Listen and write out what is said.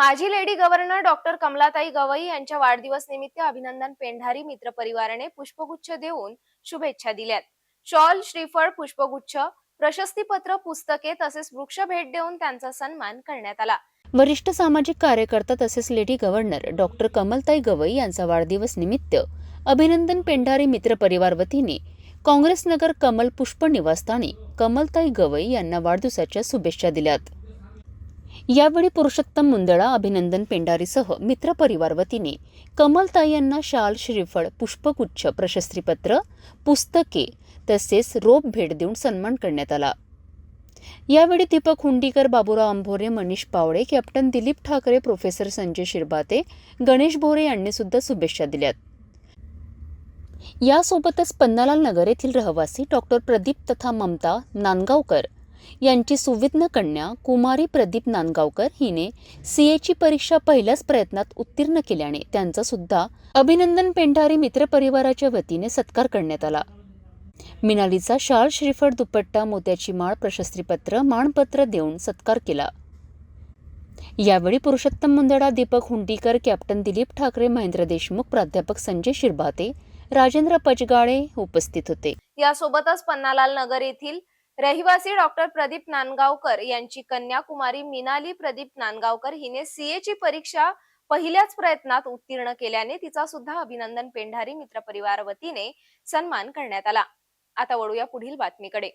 माजी lady governor doctor Kamalatai Gavai यांच्या वाढदिवस निमित्त अभिनंदन पेंढारी मित्र परिवाराने पुष्पगुच्छ देऊन शुभेच्छा दिल्यात. शॉल श्रीफळ पुष्पगुच्छ प्रशस्तीपत्र पुस्तके तसेच वृक्ष भेट देऊन त्यांचा सन्मान करण्यात आला. वरिष्ठ सामाजिक कार्यकर्ता तसेच lady governor doctor Kamaltai Gavai यांचा वाढदिवस निमित्त अभिनंदन पेंढारी मित्र परिवार वतीने काँग्रेस नगर कमल पुष्प निवासस्थानी कमलताई गवई यांना वाढदिवसाच्या शुभेच्छा दिल्यात. यावेळी पुरुषोत्तम मुंदळा अभिनंदन पेंढारीसह मित्रपरिवार वतीने कमलताई यांना शाल श्रीफळ पुष्पगुच्छ प्रशस्तीपत्र पुस्तके तसेच रोप भेट देऊन सन्मान करण्यात आला. यावेळी दीपक हुंडीकर बाबुराव आंभोरे मनीष पावळे कॅप्टन दिलीप ठाकरे प्रोफेसर संजय शिरबाते गणेश भोरे यांनी सुद्धा शुभेच्छा दिल्यात. यासोबतच पन्नालाल नगर येथील रहिवासी डॉक्टर प्रदीप तथा ममता नांदगावकर यांची सुविज्ञ कन्या कुमारी प्रदीप नांदगावकर हिने सी एची परीक्षा पहिल्याच प्रयत्नात उत्तीर्ण केल्याने त्यांचा सुद्धा अभिनंदन पेंढारी मित्र परिवाराच्या वतीने सत्कार करण्यात आला. मिनालीचा शाल श्रीफळ दुपट्टा मोत्याची माळ प्रशस्तीपत्र मानपत्र देऊन सत्कार केला. यावेळी पुरुषोत्तम मुंदडा दीपक हुंडीकर कॅप्टन दिलीप ठाकरे महेंद्र देशमुख प्राध्यापक संजय शिरभाते राजेंद्र पचगाळे उपस्थित होते. यासोबतच पन्नालाल नगर येथील रहिवासी डॉक्टर प्रदीप नांदगावकर यांची कन्या कुमारी मिनाली प्रदीप नांदगावकर हिने सीए ची परीक्षा पहिल्याच प्रयत्नात उत्तीर्ण केल्याने तिचा सुद्धा अभिनंदन पेंढारी मित्र परिवार वतीने सन्मान करण्यात आला. आता वळूया पुढील बातमीकडे.